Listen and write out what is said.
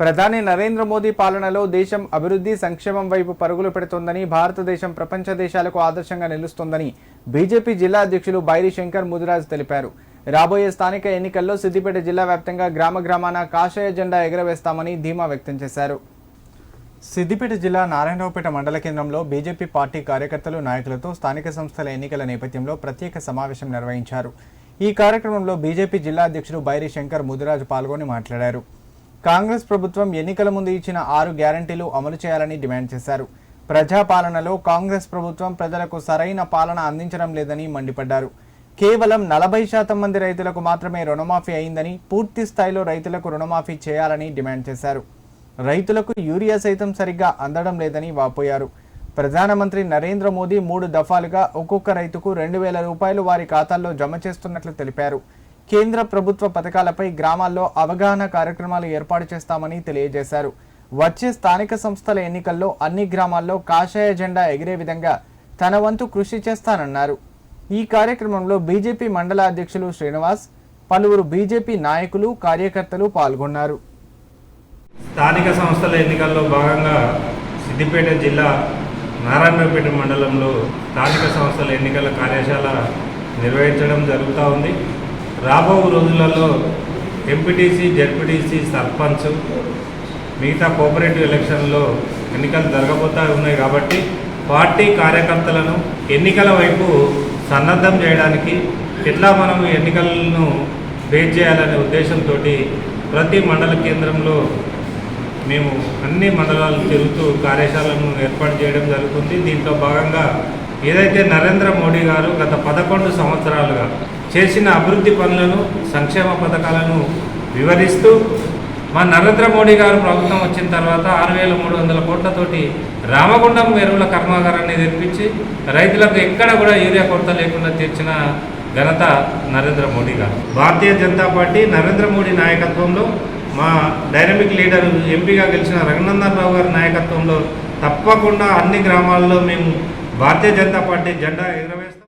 ప్రధాని నరేంద్ర మోదీ పాలనలో దేశం అభివృద్ధి సంక్షేమం వైపు పరుగులు పెడుతోందని భారతదేశం ప్రపంచ దేశాలకు ఆదర్శంగా నిలుస్తోందని బీజేపీ జిల్లా అధ్యక్షులు బైరి శంకర్ ముదిరాజ్ తెలిపారు. రాబోయే స్థానిక ఎన్నికల్లో సిద్దిపేట జిల్లా వ్యాప్తంగా గ్రామ గ్రామాన కాషాయ జెండా ఎగరవేస్తామని ధీమా వ్యక్తం చేశారు. సిద్దిపేట జిల్లా నారాయణరావుపేట మండల కేంద్రంలో బీజేపీ పార్టీ కార్యకర్తలు నాయకులతో స్థానిక సంస్థల ఎన్నికల నేపథ్యంలో ప్రత్యేక సమావేశం నిర్వహించారు. ఈ కార్యక్రమంలో బీజేపీ జిల్లా అధ్యక్షుడు బైరి శంకర్ ముదిరాజ్ పాల్గొని మాట్లాడారు. కాంగ్రెస్ ప్రభుత్వం ఎన్నికల ముందు ఇచ్చిన ఆరు గ్యారంటీలు అమలు చేయాలని డిమాండ్ చేశారు. ప్రజాపాలనలో కాంగ్రెస్ ప్రభుత్వం ప్రజలకు సరైన పాలన అందించడం లేదని మండిపడ్డారు. కేవలం నలభై శాతం మంది రైతులకు మాత్రమే రుణమాఫీ అయిందని పూర్తి స్థాయిలో రైతులకు రుణమాఫీ చేయాలని డిమాండ్ చేశారు. రైతులకు యూరియా సైతం సరిగ్గా అందడం లేదని వాపోయారు. ప్రధానమంత్రి నరేంద్ర మోదీ మూడు దఫాలుగా ఒక్కొక్క రైతుకు రెండు వేల రూపాయలు వారి ఖాతాల్లో జమ చేస్తున్నట్లు తెలిపారు. కేంద్ర ప్రభుత్వ పథకాలపై గ్రామాల్లో అవగాహన కార్యక్రమాలు ఏర్పాటు చేస్తామని తెలియజేశారు. వచ్చే స్థానిక సంస్థల ఎన్నికల్లో అన్ని గ్రామాల్లో కాషాయ జెండా ఎగిరే విధంగా తన వంతు కృషి చేస్తానన్నారు. ఈ కార్యక్రమంలో బీజేపీ మండల అధ్యక్షులు శ్రీనివాస్ పలువురు బీజేపీ నాయకులు కార్యకర్తలు పాల్గొన్నారు. స్థానిక సంస్థల ఎన్నికల్లో భాగంగా సిద్దిపేట జిల్లా నారాయణపేట మండలంలో స్థానిక సంస్థల ఎన్నికల కార్యశాల నిర్వహించడం జరుగుతూ ఉంది. రాబో రోజులలో ఎంపీటీసీ జెడ్పీటీసీ సర్పంచ్ మిగతా కోఆపరేటివ్ ఎలక్షన్లో ఎన్నికలు జరగబోతా ఉన్నాయి కాబట్టి పార్టీ కార్యకర్తలను ఎన్నికల వైపు సన్నద్ధం చేయడానికి ఎట్లా మనం ఎన్నికలను బేస్ చేయాలనే ఉద్దేశంతో ప్రతి మండల కేంద్రంలో మేము అన్ని మండలాలు తిరుగుతూ కార్యశాలను ఏర్పాటు చేయడం జరుగుతుంది. దీంట్లో భాగంగా ఏదైతే నరేంద్ర మోడీ గారు గత పదకొండు సంవత్సరాలుగా చేసిన అభివృద్ధి పనులను సంక్షేమ పథకాలను వివరిస్తూ మా నరేంద్ర మోడీ గారు ప్రభుత్వం వచ్చిన తర్వాత ఆరు వేల మూడు వందల కోట్లతోటి రామగుండం ఎరువుల కర్మాగారాన్ని తెప్పించి రైతులకు ఎక్కడ కూడా యూరియా కొరత లేకుండా తీర్చిన ఘనత నరేంద్ర మోడీ గారు. భారతీయ జనతా పార్టీ నరేంద్ర మోడీ నాయకత్వంలో మా డైనమిక్ లీడర్ ఎంపీగా గెలిచిన రఘునందన్ రావు గారి నాయకత్వంలో తప్పకుండా అన్ని గ్రామాల్లో మేము భారతీయ జనతా పార్టీ జెండా ఎగురవేస్తాం.